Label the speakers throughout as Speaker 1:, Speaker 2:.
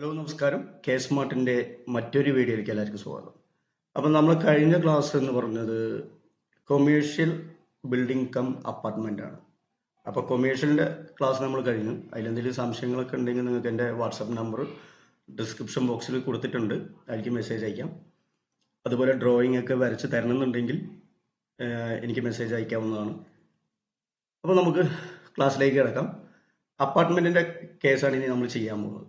Speaker 1: Hello നമസ്കാരം. K സ്മാർട്ടിന്റെ മറ്റൊരു വീഡിയോയിലേക്ക് എല്ലാവർക്കും സ്വാഗതം. അപ്പം നമ്മൾ കഴിഞ്ഞ ക്ലാസ് എന്ന് പറഞ്ഞത് കൊമേഴ്ഷ്യൽ ബിൽഡിംഗ് കം അപ്പാർട്ട്മെന്റ് ആണ്. അപ്പോൾ കൊമേഴ്ഷ്യലിന്റെ ക്ലാസ് നമ്മൾ കഴിഞ്ഞു. അതിലെന്തെങ്കിലും സംശയങ്ങളൊക്കെ ഉണ്ടെങ്കിൽ നിങ്ങൾക്ക് എന്റെ വാട്സപ്പ് നമ്പർ ഡിസ്ക്രിപ്ഷൻ ബോക്സിൽ കൊടുത്തിട്ടുണ്ട്. അതിലേക്ക് മെസ്സേജ് അയക്കാം. അതുപോലെ ഡ്രോയിങ് ഒക്കെ വരച്ച് തരണമെന്നുണ്ടെങ്കിൽ എനിക്ക് മെസ്സേജ് അയക്കാവുന്നതാണ്. അപ്പോൾ നമുക്ക് ക്ലാസ്സിലേക്ക് കിടക്കാം. അപ്പാർട്ട്മെന്റിന്റെ കേസാണ് ഇനി നമ്മൾ ചെയ്യാൻ പോകുന്നത്.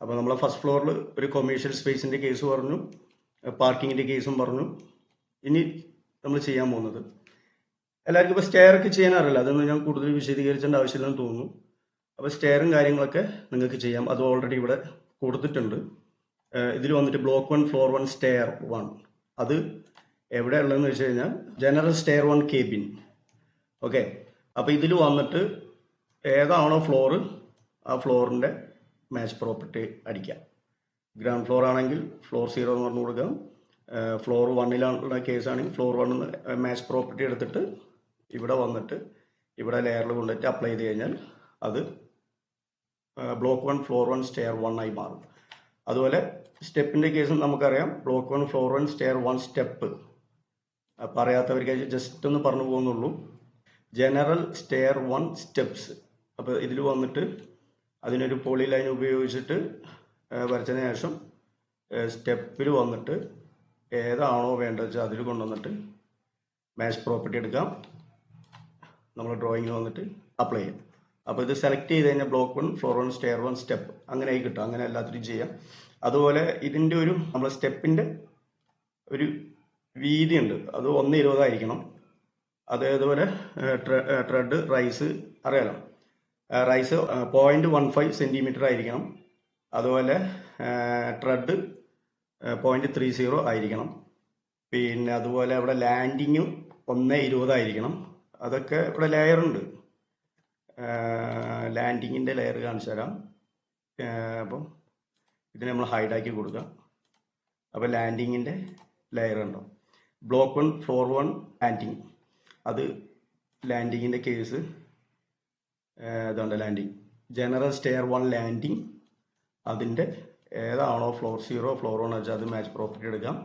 Speaker 1: അപ്പോൾ നമ്മളെ ഫസ്റ്റ് ഫ്ലോറിൽ ഒരു കൊമേഴ്ഷ്യൽ സ്പേസിന്റെ കേസ് പറഞ്ഞു പാർക്കിങ്ങിന്റെ കേസും പറഞ്ഞു. ഇനി നമ്മൾ ചെയ്യാൻ പോകുന്നത്. എല്ലാവർക്കും ഇപ്പോൾ സ്റ്റെയർ ഒക്കെ ചെയ്യാൻ അറിയില്ല. അതൊന്നും ഞാൻ കൂടുതൽ വിശദീകരിച്ചേണ്ട ആവശ്യമില്ലെന്ന് തോന്നുന്നു. അപ്പോൾ സ്റ്റെയറും കാര്യങ്ങളൊക്കെ നിങ്ങൾക്ക് ചെയ്യാം. അത് ഓൾറെഡി ഇവിടെ കൊടുത്തിട്ടുണ്ട്. ഇതിൽ വന്നിട്ട് block one floor one stair one അത് എവിടെ ഉള്ളതെന്ന് വെച്ച് കഴിഞ്ഞാൽ general stair one cabin okay അപ്പോൾ ഇതിൽ വന്നിട്ട് ഏതാണോ ഫ്ലോറ് ആ ഫ്ലോറിന്റെ മാച്ച് പ്രോപ്പർട്ടി അടിക്കാം. ഗ്രൗണ്ട് ഫ്ലോർ ആണെങ്കിൽ ഫ്ലോർ സീറോ എന്ന് പറഞ്ഞു കൊടുക്കാം. ഫ്ലോർ വണ്ണിലുള്ള കേസ് ആണെങ്കിൽ ഫ്ലോർ വണ്ണിൽ മാച്ച് പ്രോപ്പർട്ടി എടുത്തിട്ട് ഇവിടെ വന്നിട്ട് ഇവിടെ ലെയറിൽ കൊണ്ടിട്ട് അപ്ലൈ ചെയ്ത് കഴിഞ്ഞാൽ അത് block one floor one stair one ആയി മാറും. അതുപോലെ സ്റ്റെപ്പിന്റെ കേസും നമുക്കറിയാം. Block one floor one stair one step പറയാത്തവർക്ക് just ഒന്ന് പറഞ്ഞു പോകുന്നുള്ളൂ. ജനറൽ സ്റ്റെയർ വൺ സ്റ്റെപ്സ് അപ്പോൾ ഇതിൽ വന്നിട്ട് അതിനൊരു പോളി ലൈൻ ഉപയോഗിച്ചിട്ട് വരച്ചതിന് ശേഷം സ്റ്റെപ്പിൽ വന്നിട്ട് ഏതാണോ വേണ്ടത് വെച്ചാൽ അതിൽ കൊണ്ടുവന്നിട്ട് മാച്ച് പ്രോപ്പർട്ടി എടുക്കാം. നമ്മൾ ഡ്രോയിങ്ങിൽ വന്നിട്ട് അപ്ലൈ ചെയ്യാം. അപ്പോൾ ഇത് സെലക്ട് ചെയ്ത് കഴിഞ്ഞാൽ block one floor one stair one step അങ്ങനെ ആയി കിട്ടും. അങ്ങനെ എല്ലാത്തിനും ചെയ്യാം. അതുപോലെ ഇതിന്റെ ഒരു നമ്മൾ സ്റ്റെപ്പിന്റെ ഒരു വീതി ഉണ്ട്. അത് ഒന്ന് ഇരുപതായിരിക്കണം. അതേപോലെ ട്രെഡ് റൈസ് അറിയാലോ? Rise point one five centimetre ആയിരിക്കണം. അതുപോലെ ട്രെഡ് പോയിന്റ് ത്രീ സീറോ ആയിരിക്കണം. പിന്നെ അതുപോലെ ഇവിടെ ലാൻഡിങ്ങും ഒന്ന് ഇരുപതായിരിക്കണം അതൊക്കെ ഇവിടെ ലെയർ ഉണ്ട്. ലാൻഡിങ്ങിന്റെ ലെയർ കാണിച്ചു തരാം. അപ്പം ഇതിനെ നമ്മൾ ഹൈഡാക്കി കൊടുക്കാം അപ്പോൾ ലാൻഡിങ്ങിന്റെ ലെയർ ഉണ്ടോ? Block one floor one landing അത് ലാൻഡിങ്ങിന്റെ കേസ് ഇതുണ്ട് landing general stair one landing അതിന്റെ ഏതാണോ ഫ്ലോർ സീറോ ഫ്ലോർ വൺ വെച്ചാൽ അത് മാച്ച് പ്രോപ്പർട്ടി എടുക്കാം.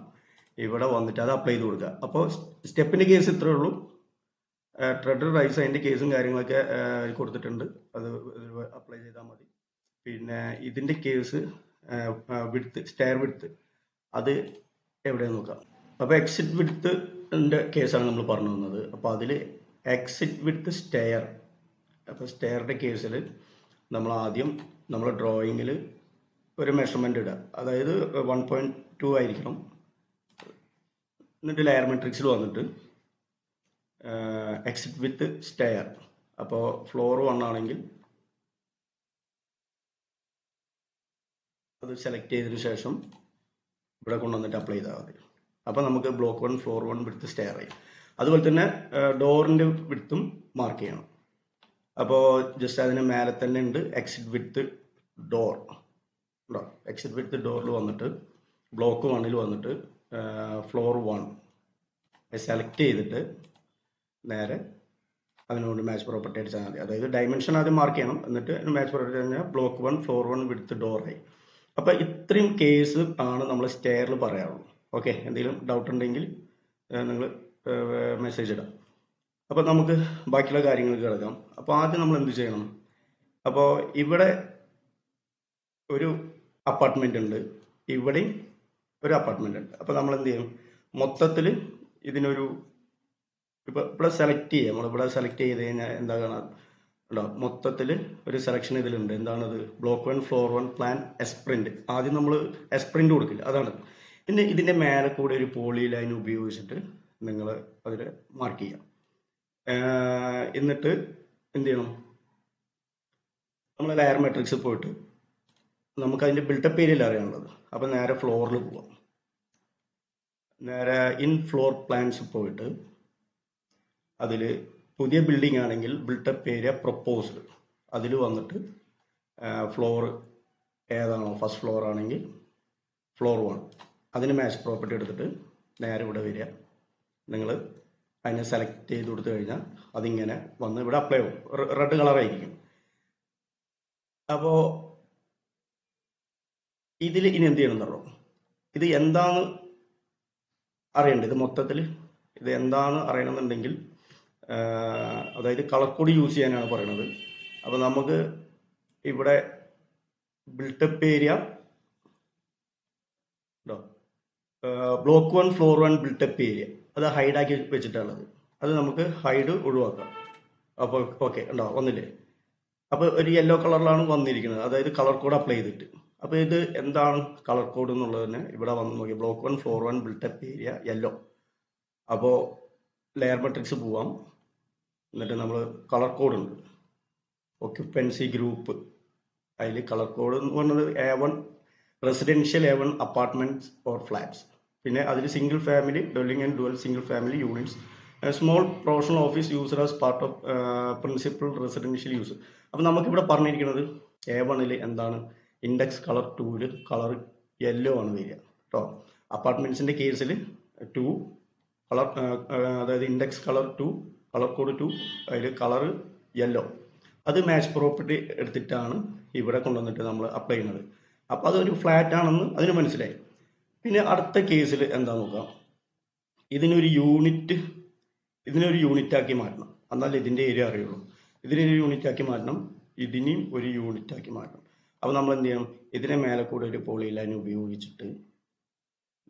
Speaker 1: ഇവിടെ വന്നിട്ട് അത് അപ്ലൈ ചെയ്ത് കൊടുക്കുക. അപ്പോൾ സ്റ്റെപ്പിന്റെ കേസ് ഇത്രേ ഉള്ളൂ. ട്രെഡർ റൈസ് അതിന്റെ കേസും കാര്യങ്ങളൊക്കെ കൊടുത്തിട്ടുണ്ട്. അത് അപ്ലൈ ചെയ്താൽ മതി. പിന്നെ ഇതിന്റെ കേസ് വിടുത്ത് സ്റ്റെയർ വിടുത്ത് അത് എവിടെ നോക്കാം. അപ്പോൾ എക്സിറ്റ് വിടുത്ത് കേസാണ് നമ്മൾ പറഞ്ഞു വന്നത് അപ്പോൾ അതിൽ എക്സിറ്റ് വിടുത്ത് സ്റ്റെയർ അപ്പോൾ സ്റ്റെയറിന്റെ കേസിൽ നമ്മൾ ആദ്യം നമ്മൾ ഡ്രോയിങ്ങിൽ ഒരു മെഷർമെന്റ് ഇടുക. അതായത് വൺ പോയിന്റ് ടു ആയിരിക്കണം. എന്നിട്ട് ലെയർ മെട്രിക്സിൽ വന്നിട്ട് എക്സിറ്റ് വിത്ത് സ്റ്റെയർ അപ്പോൾ ഫ്ലോർ വൺ ആണെങ്കിൽ അത് സെലക്ട് ചെയ്തതിന് ശേഷം ഇവിടെ കൊണ്ടുവന്നിട്ട് അപ്ലൈ ചെയ്താൽ മതി. അപ്പോൾ നമുക്ക് ബ്ലോക്ക് വൺ ഫ്ലോർ വൺ വിടുത്ത് സ്റ്റെയർ ആയി. അതുപോലെ തന്നെ ഡോറിന്റെ വിടുത്തും മാർക്ക് ചെയ്യണം. അപ്പോൾ ജസ്റ്റ് അതിന് മേലെ തന്നെ ഉണ്ട് എക്സിറ്റ് വിത്ത് ഡോർ ഉണ്ടോ? എക്സിറ്റ് വിത്ത് ഡോറിൽ വന്നിട്ട് ബ്ലോക്ക് വണ്ണിൽ വന്നിട്ട് ഫ്ലോർ വൺ സെലക്ട് ചെയ്തിട്ട് നേരെ അതിനോട് മാച്ച് പ്രോപ്പർട്ടി അടിച്ചാൽ മതി. അതായത് ഡയമെൻഷൻ ആദ്യം മാർക്ക് ചെയ്യണം. എന്നിട്ട് മാച്ച് പ്രോപ്പർട്ടി കഴിഞ്ഞാൽ ബ്ലോക്ക് വൺ ഫ്ലോർ വൺ വിടുത്ത് ഡോറായി അപ്പോൾ ഇത്രയും കേസ് ആണ് നമ്മൾ സ്റ്റെയറിൽ പറയാറുള്ളൂ. ഓക്കെ എന്തെങ്കിലും ഡൗട്ട് ഉണ്ടെങ്കിൽ നിങ്ങൾ മെസ്സേജ് ഇടാം. അപ്പോൾ നമുക്ക് ബാക്കിയുള്ള കാര്യങ്ങൾ കിടക്കാം. അപ്പോൾ ആദ്യം നമ്മൾ എന്ത് ചെയ്യണം? അപ്പോൾ ഇവിടെ ഒരു അപ്പാർട്ട്മെന്റ് ഉണ്ട്. ഇവിടെയും ഒരു അപ്പാർട്ട്മെന്റ് ഉണ്ട്. അപ്പോൾ നമ്മൾ എന്ത് ചെയ്യും? മൊത്തത്തിൽ ഇതിനൊരു ഇപ്പോൾ ഇവിടെ സെലക്ട് നമ്മൾ ഇവിടെ സെലക്ട് ചെയ്ത് കഴിഞ്ഞാൽ എന്താ കാണാം ഉണ്ടോ? മൊത്തത്തിൽ ഒരു സെലക്ഷൻ ഇതിലുണ്ട്. എന്താണത്? Block one floor one plan എസ്പ്രിന്റ് ആദ്യം നമ്മൾ എസ്പ്രിന്റ് കൊടുക്കില്ല. അതാണ്. പിന്നെ ഇതിന്റെ മേലെ കൂടെ ഒരു പോളി ലൈൻ ഉപയോഗിച്ചിട്ട് നിങ്ങൾ അതിൽ മാർക്ക് ചെയ്യാം. എന്നിട്ട് എന്ത് ചെയ്യണം? നമ്മൾ ലെയർ മെട്രിക്സ് പോയിട്ട് നമുക്ക് അതിന്റെ ബിൽട്ടപ്പ് ഏരിയയിൽ അറിയാനുള്ളത്. അപ്പോൾ നേരെ ഫ്ലോറിൽ പോവാം. നേരെ ഇൻ ഫ്ലോർ പ്ലാൻസ് പോയിട്ട് അതിൽ പുതിയ ബിൽഡിംഗ് ആണെങ്കിൽ ബിൽട്ടപ്പ് ഏരിയ പ്രൊപ്പോസ്ഡ് അതിൽ വന്നിട്ട് ഫ്ലോർ ഏതാണോ ഫസ്റ്റ് ഫ്ലോർ ആണെങ്കിൽ ഫ്ലോർ വൺ അതിന് മാച്ച് പ്രോപ്പർട്ടി എടുത്തിട്ട് നേരെ ഇവിടെ വരിക. നിങ്ങൾ അതിനെ സെലക്ട് ചെയ്ത് കൊടുത്തു കഴിഞ്ഞാൽ അതിങ്ങനെ വന്ന് ഇവിടെ അപ്ലൈ ആവും. റെഡ് കളറായിരിക്കും അപ്പോൾ ഇതിൽ ഇനി എന്ത് ചെയ്യണം എന്നറിയോ? ഇത് എന്താണ് അറിയണ്ടത് ഇത് മൊത്തത്തിൽ ഇത് എന്താണ് അറിയണമെന്നുണ്ടെങ്കിൽ അതായത് കളർ കോഡ് യൂസ് ചെയ്യാനാണ് പറയുന്നത് അപ്പോൾ നമുക്ക് ഇവിടെ built up area block one floor one built up area അത് ഹൈഡാക്കി വെച്ചിട്ടുള്ളത് അത് നമുക്ക് ഹൈഡ് ഒഴിവാക്കാം. അപ്പോൾ ഓക്കെ ഉണ്ടോ? വന്നില്ലേ? അപ്പോൾ ഒരു യെല്ലോ കളറിലാണ് വന്നിരിക്കുന്നത്. അതായത് കളർ കോഡ് അപ്ലൈ ചെയ്തിട്ട്. അപ്പോൾ ഇത് എന്താണ് കളർ കോഡ് എന്നുള്ളതിന് ഇവിടെ വന്ന് നോക്കി. Block one floor one built up area yellow അപ്പോൾ ലെയർ മെട്രിക്സ് പോവാം. എന്നിട്ട് നമ്മൾ കളർ കോഡ് ഉണ്ട്. ഒക്യുപ്പൻസി ഗ്രൂപ്പ് അതിൽ കളർ കോഡ് എന്ന് പറഞ്ഞത് A one residential A one apartments or flats പിന്നെ അതിൽ single family dwelling and dual single family units small professional office user as part of principal residential use അപ്പം നമുക്കിവിടെ പറഞ്ഞിരിക്കുന്നത് A വണ്ണിൽ എന്താണ്? ഇൻഡെക്സ് കളർ ടൂവിൽ കളർ യെല്ലോ ആണ് വരിക. കേട്ടോ അപ്പാർട്ട്മെന്റ്സിന്റെ കേസിൽ ടു കളർ അതായത് index colour two colour code two അതിൽ കളർ യെല്ലോ അത് മാച്ച് പ്രോപ്പർട്ടി എടുത്തിട്ടാണ് ഇവിടെ കൊണ്ടുവന്നിട്ട് നമ്മൾ അപ്ലൈ ചെയ്യുന്നത്. അപ്പോൾ അതൊരു ഫ്ലാറ്റ് ആണെന്ന് അതിന് മനസ്സിലായി. പിന്നെ അടുത്ത കേസിൽ എന്താ നോക്കാം? ഇതിനൊരു യൂണിറ്റ് ഇതിനൊരു യൂണിറ്റ് ആക്കി മാറ്റണം. എന്നാൽ ഇതിന്റെ ഏരിയ അറിയുള്ളൂ. ഇതിനൊരു യൂണിറ്റ് ആക്കി മാറ്റണം ഇതിനെയും ഒരു യൂണിറ്റ് ആക്കി മാറ്റണം. അപ്പോൾ നമ്മൾ എന്ത് ചെയ്യണം? ഇതിനെ മേലെ കൂടെ ഒരു പോളി ലൈൻ ഉപയോഗിച്ചിട്ട്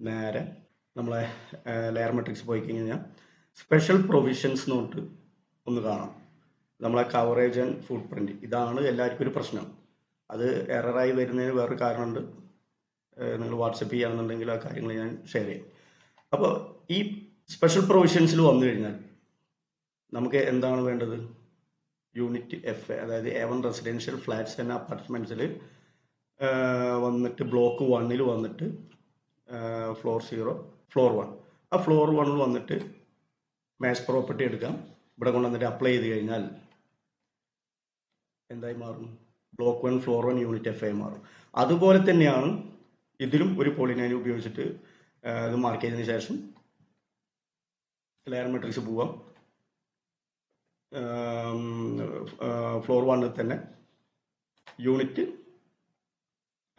Speaker 1: നേരെ നമ്മളെ ലെയർ മെട്രിക്സ് പോയി കഴിഞ്ഞാൽ സ്പെഷ്യൽ പ്രൊവിഷൻസ് നോട്ട് ഒന്ന് കാണാം. നമ്മളെ കവറേജ് ആൻഡ് ഫുട് ഇതാണ് എല്ലാവർക്കും ഒരു പ്രശ്നം. അത് എററായി വരുന്നതിന് വേറൊരു കാരണമുണ്ട്. നിങ്ങൾ വാട്സപ്പ് ചെയ്യുകയാണെന്നുണ്ടെങ്കിൽ ആ കാര്യങ്ങൾ ഞാൻ ഷെയർ ചെയ്യും. അപ്പോൾ ഈ സ്പെഷ്യൽ പ്രൊവിഷൻസിൽ വന്നു കഴിഞ്ഞാൽ നമുക്ക് എന്താണ് വേണ്ടത്? യൂണിറ്റ് എഫ് അതായത് A one residential flats and അപ്പാർട്ട്മെന്റ്സിൽ വന്നിട്ട് ബ്ലോക്ക് വണ്ണിൽ വന്നിട്ട് ഫ്ലോർ സീറോ ഫ്ലോർ വൺ ആ ഫ്ലോർ വണ്ണിൽ വന്നിട്ട് മാച്ച് പ്രോപ്പർട്ടി എടുക്കാം. ഇവിടെ കൊണ്ടുവന്നിട്ട് അപ്ലൈ ചെയ്ത് കഴിഞ്ഞാൽ എന്തായി മാറും? Block one floor one unit F ആയി മാറും. അതുപോലെ തന്നെയാണ് ഇതിലും ഒരു പോളിനൈൻ ഉപയോഗിച്ചിട്ട് ഇത് മാർക്ക് ചെയ്തതിന് ശേഷം ലെയർ മെട്രിക്സ് പോവാം. ഫ്ലോർ വണ്ണിൽ തന്നെ യൂണിറ്റ്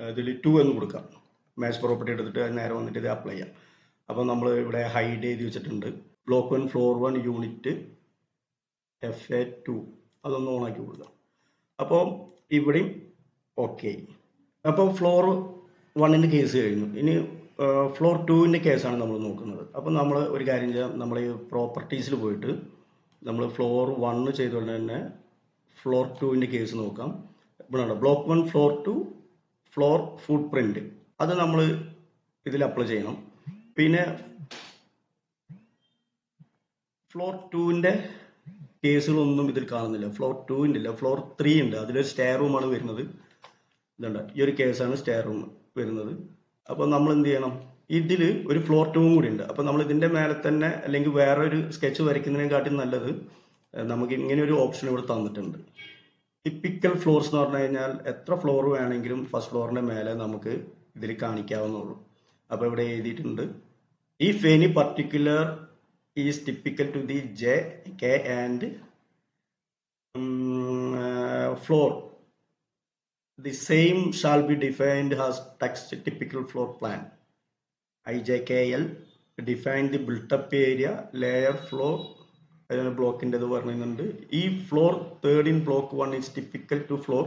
Speaker 1: ഇതിൽ ടു എന്ന് കൊടുക്കാം. മാച്ച് പ്രോപ്പർട്ടി എടുത്തിട്ട് അത് നേരെ വന്നിട്ട് ഇത് അപ്ലൈ ചെയ്യാം. അപ്പോൾ നമ്മൾ ഇവിടെ ഹൈഡ് ചെയ്ത് വെച്ചിട്ടുണ്ട്. Block one floor one unit F A two അതൊന്ന് ഓണാക്കി കൊടുക്കാം. അപ്പോൾ ഇവിടെയും ഓക്കെ അപ്പോൾ ഫ്ലോർ വണ്ണിന്റെ കേസ് കഴിഞ്ഞു. ഇനി ഫ്ലോർ ടുവിന്റെ കേസാണ് നമ്മൾ നോക്കുന്നത്. അപ്പോൾ നമ്മൾ ഒരു കാര്യം ചെയ്യാം. നമ്മൾ ഈ പ്രോപ്പർട്ടീസിൽ പോയിട്ട് നമ്മൾ ഫ്ലോർ വണ്ണ് ചെയ്തുകൊണ്ട് തന്നെ ഫ്ലോർ ടുവിന്റെ കേസ് നോക്കാം. ഇവിടെ block one floor two floor footprint അത് നമ്മൾ ഇതിൽ അപ്ലൈ ചെയ്യണം. പിന്നെ ഫ്ലോർ ടുവിന്റെ കേസുകളൊന്നും ഇതിൽ കാണുന്നില്ല. ഫ്ലോർ ടുവിന്റെ ഇല്ല ഫ്ലോർ ത്രീ ഉണ്ട് അതിലൊരു സ്റ്റെയർ റൂമാണ് വരുന്നത്. ഇതുണ്ട്. ഈ ഒരു കേസാണ് സ്റ്റെയർ റൂം വരുന്നത്. അപ്പോൾ നമ്മൾ എന്ത് ചെയ്യണം? ഇതിൽ ഒരു ഫ്ലോർ ടൂവും കൂടി ഉണ്ട് അപ്പോൾ നമ്മൾ ഇതിന്റെ മേലെ തന്നെ അല്ലെങ്കിൽ വേറെ ഒരു സ്കെച്ച് വരയ്ക്കുന്നതിനെക്കാട്ടും നല്ലത് നമുക്ക് ഇങ്ങനെ ഒരു ഓപ്ഷൻ ഇവിടെ തന്നിട്ടുണ്ട്. ടിപ്പിക്കൽ ഫ്ലോർസ് എന്ന് പറഞ്ഞു കഴിഞ്ഞാൽ എത്ര ഫ്ലോർ വേണമെങ്കിലും ഫസ്റ്റ് ഫ്ലോറിന്റെ മേലെ നമുക്ക് ഇതിൽ കാണിക്കാവുന്നുള്ളൂ അപ്പോൾ ഇവിടെ എഴുതിയിട്ടുണ്ട് if any particular is typical to the J K and floor the same shall be defined as text typical floor plan. IJKL define the built up area, layer floor, അതിന് ബ്ലോക്കിന്റെത് പറയുന്നുണ്ട് ഈ floor third in block one is typical to floor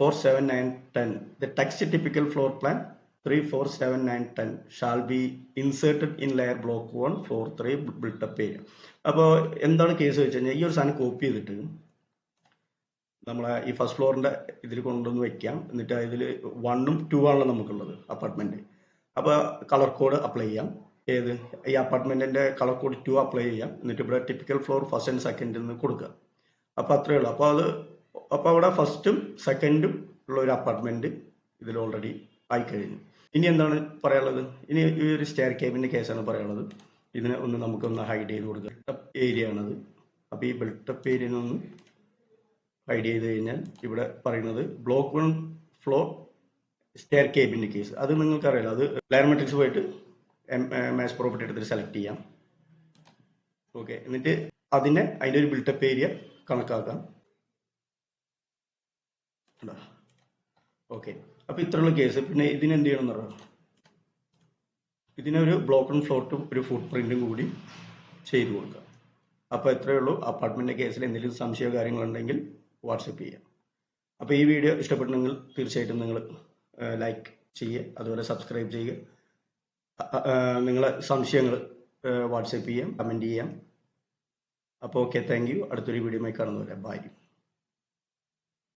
Speaker 1: four seven nine ten the text typical floor plan three four seven nine ten shall be inserted in layer block one floor three built up area അപ്പോൾ എന്താണ് case വെച്ച് കഴിഞ്ഞാൽ ഈ ഒരു സാധനം copy ചെയ്തിട്ട് നമ്മളെ ഈ ഫസ്റ്റ് ഫ്ലോറിന്റെ ഇതിൽ കൊണ്ടുവന്ന് വെക്കാം. എന്നിട്ട് ഇതിൽ വണ്ണും ടു ആണല്ലോ നമുക്കുള്ളത് അപ്പാർട്ട്മെന്റ് അപ്പോൾ കളർ കോഡ് അപ്ലൈ ചെയ്യാം. ഏത്? ഈ അപ്പാർട്ട്മെന്റിന്റെ കളർ കോഡ് ടു അപ്ലൈ ചെയ്യാം. എന്നിട്ട് ഇവിടെ ടിപ്പിക്കൽ ഫ്ലോർ ഫസ്റ്റ് ആൻഡ് സെക്കൻഡിൽ നിന്ന് കൊടുക്കുക. അപ്പോൾ അത്രയേ ഉള്ളൂ. അപ്പോൾ അത് അപ്പോൾ അവിടെ ഫസ്റ്റും സെക്കൻഡും ഉള്ള ഒരു അപ്പാർട്ട്മെന്റ് ഇതിൽ ഓൾറെഡി ആയിക്കഴിഞ്ഞു ഇനി എന്താണ് പറയാനുള്ളത്? ഇനി ഈ ഒരു സ്റ്റെയർ കേബിന്റെ കേസാണ് പറയാനുള്ളത്. ഇതിനെ ഒന്ന് നമുക്കൊന്ന് ഹൈഡ് ചെയ്ത് കൊടുക്കുക ഏരിയ ആണത്. അപ്പോൾ ഈ ബിൽട്ടപ്പ് ഏരിയയിൽ നിന്ന് ഹൈഡ് ചെയ്ത് കഴിഞ്ഞാൽ ഇവിടെ പറയുന്നത് ബ്ലോക്ക് വൺ ഫ്ലോർ സ്റ്റെയർ കേബിന്റെ കേസ് അത് നിങ്ങൾക്കറിയാലോ അത് ലയർമെട്രിക്സ് പോയിട്ട് മാച്ച് പ്രോപ്പർട്ടി എടുത്തിട്ട് സെലക്ട് ചെയ്യാം. ഓക്കെ എന്നിട്ട് അതിനെ അതിന്റെ ഒരു ബിൽട്ടപ്പ് ഏരിയ കണക്കാക്കാം. ഓക്കെ അപ്പോൾ ഇത്രയുള്ള കേസ് പിന്നെ ഇതിന് എന്ത് ചെയ്യണം എന്നറിയാം ഇതിനൊരു ബ്ലോക്ക് ആൻഡ് ഫ്ലോട്ടും ഒരു ഫുട് പ്രിന്റും കൂടി ചെയ്തു കൊടുക്കുക അപ്പോൾ എത്രയേ ഉള്ളൂ? അപ്പാർട്ട്മെന്റ് കേസിൽ എന്തെങ്കിലും സംശയമോ കാര്യങ്ങളുണ്ടെങ്കിൽ വാട്സപ്പ് ചെയ്യാം. അപ്പോൾ ഈ വീഡിയോ ഇഷ്ടപ്പെട്ടെങ്കിൽ തീർച്ചയായിട്ടും നിങ്ങൾ ലൈക്ക് ചെയ്യുക അതുപോലെ സബ്സ്ക്രൈബ് ചെയ്യുക. നിങ്ങളെ സംശയങ്ങൾ വാട്സപ്പ് ചെയ്യാം കമന്റ് ചെയ്യാം. അപ്പോൾ ഓക്കെ താങ്ക് യു അടുത്തൊരു വീഡിയോയുമായി കാണുന്നവരെ ബൈ